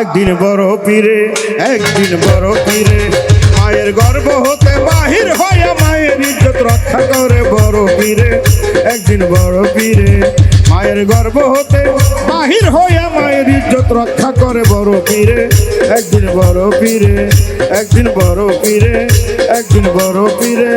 একদিন বড় পীরে, একদিন বড় পীরে। মায়ের গর্ব হতে বাহির হয়ে মায়ের ইজ্জত রক্ষা করে বড় পীরে, একদিন বড় পীরে। মায়ের গর্ব হতে বাহির হয়ে মায়ের ইজ্জত রক্ষা করে বড় পীরে, একদিন বড় পীরে, একদিন বড় পীরে, একদিন বড় পীরে।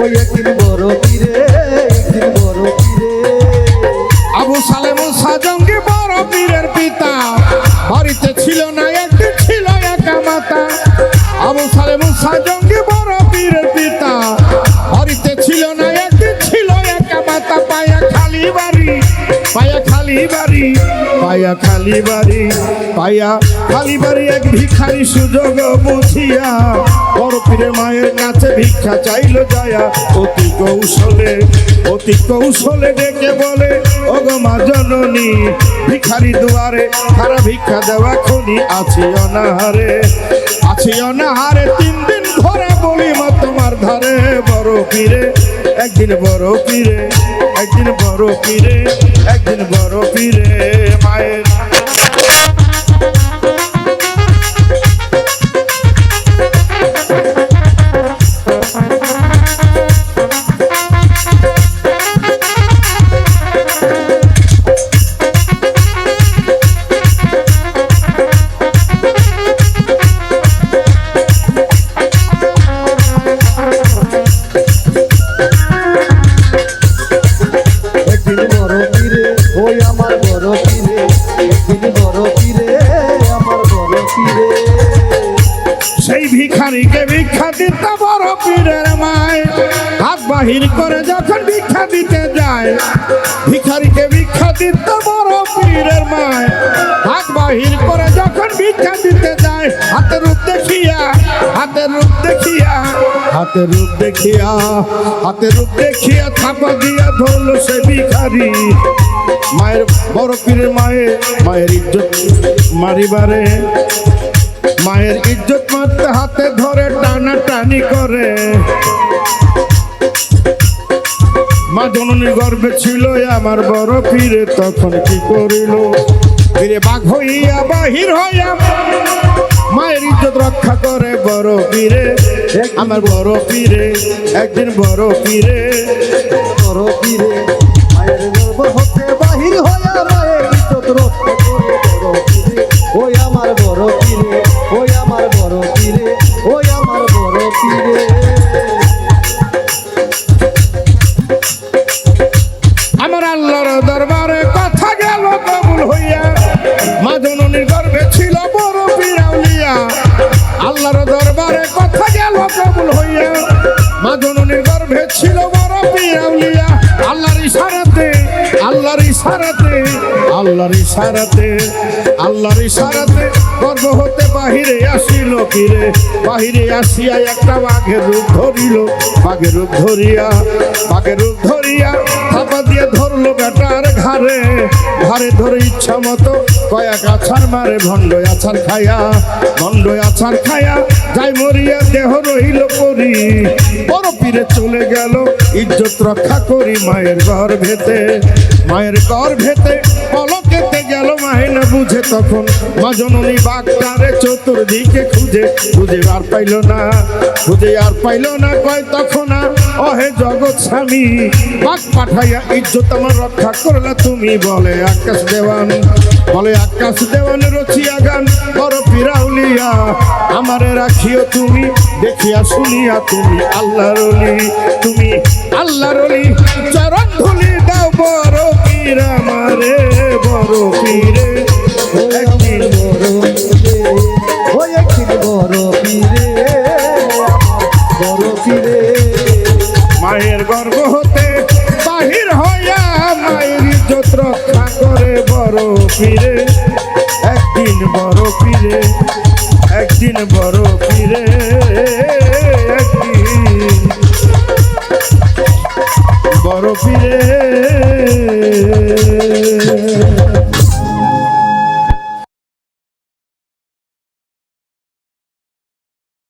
ওই একদিন বড় পীরে, একদিন বড় পীরে। আবু সালেম সাজঙ্গি বড় পীরের পিতা। বাড়িতে ছিল না, একদিন ছিল একা মাতা। আবু সালেম সাজঙ্গি বড় পীরের পিতা। বাড়িতে ছিল না, একদিন ছিল একা মাতা। পায়া খালি বাড়ি, পায়া বাড়ি। পায়া খালি বাড়ি, পায়া খালি বাড়ি এক ভিখারি সুযোগ বুঝিয়া বড় পীরের মায়ের কাছে ভিক্ষা চাইল যায়া। অতি কৌশলে অতি কৌশলে ডেকে বলে, ওগো মা জননী, ভিখারি দুয়ারে, তারা ভিক্ষা দেওয়া খুনি আছি অনাহারে। আছি অনাহারে, তিন দিন ধরে বলি মা তোমার ধারে বড় পীরে একদিন বড় পীরে একদিন বড় পীরে বড় পীরে মায়ের মায় হাত বাহির করে যখন ভিক্ষা দিতে যায়, ভিখারিকে ভিক্ষা দিতে বড় পীরের মায়। হাত বাহির করে যখন ভিক্ষা দিতে যায়, হাতের রূপ দেখিয়া, হাতের রূপ দেখিয়া, হাতের রূপ দেখিয়া, হাতের রূপ দেখিয়া থাপা দিয়া ধরলো সে ভিখারি। মায়ের বড় পীরের মায়ের মায়ের ইজ্জত মারিবারে। মায়ের ইজ্জত মারতে হাতে ধরে টানা টানি করে। মা জননীর গর্বে ছিল আমার বড় পীরে, তখন কি করিল? ফিরে বাঘ হইয়া বাহির হইয়া মায়ের ইজ্জত রক্ষা করে বড় পীরে, আমার বড় পীরে, একদিন বড় পীরে বড় পীরে, মায়ের গর্ব ছিল বড় পিয়াউলিয়া আল্লাহর ইশারাতে আল্লাহর ইশারাতে। আল্লাহর ইশারাতে আল্লাহর ইশারাতে গর্ভ হতে বাহিরে আসিল ফিরে। বাহিরে আসিয়া একটা বাঘের রূপ ধরিল, বাঘের রূপ ধরিয়া, বাঘের রূপ ধরিয়া থাপা দিয়ে ধরলো বেটার ঘাড়ে। ঘাড়ে ধরে ইচ্ছা মতো কয়েক আছার মারে, ভণ্ড আছার খায়া, ভণ্ড আছার খায়া যাই মরিয়া দেহ রহিল করি বড় পীরে চলে গেল, ইজ্জত রক্ষা করি মায়ের ঘর ভেতে মায়ের ঘর ভেতে পলকেতে গেল মাহে না বুঝে তখন। মা জননী বাগটারে চতুর্দিকে খুঁজে খুঁজে আর পাইল না, খুঁজে আর পাইল না, কয় তখন আর, অহে জগৎ স্বামী, বাঘ পাঠাইয়া ইজ্জত আমার রক্ষা করলা তুমি বলে আকাশ দেওয়ান, বলে আকাশ দেওয়ান রচিয়া গান, বড় পিরাউলিয়া, আমারে রাখিও তুমি, দেখিয়া শুনিয়া তুমি আল্লাহর তুমি আল্লাহর চরণ ফিরে একদিন বড় ফিরে একদিন বড় ফিরে একদিন বড় ফিরে।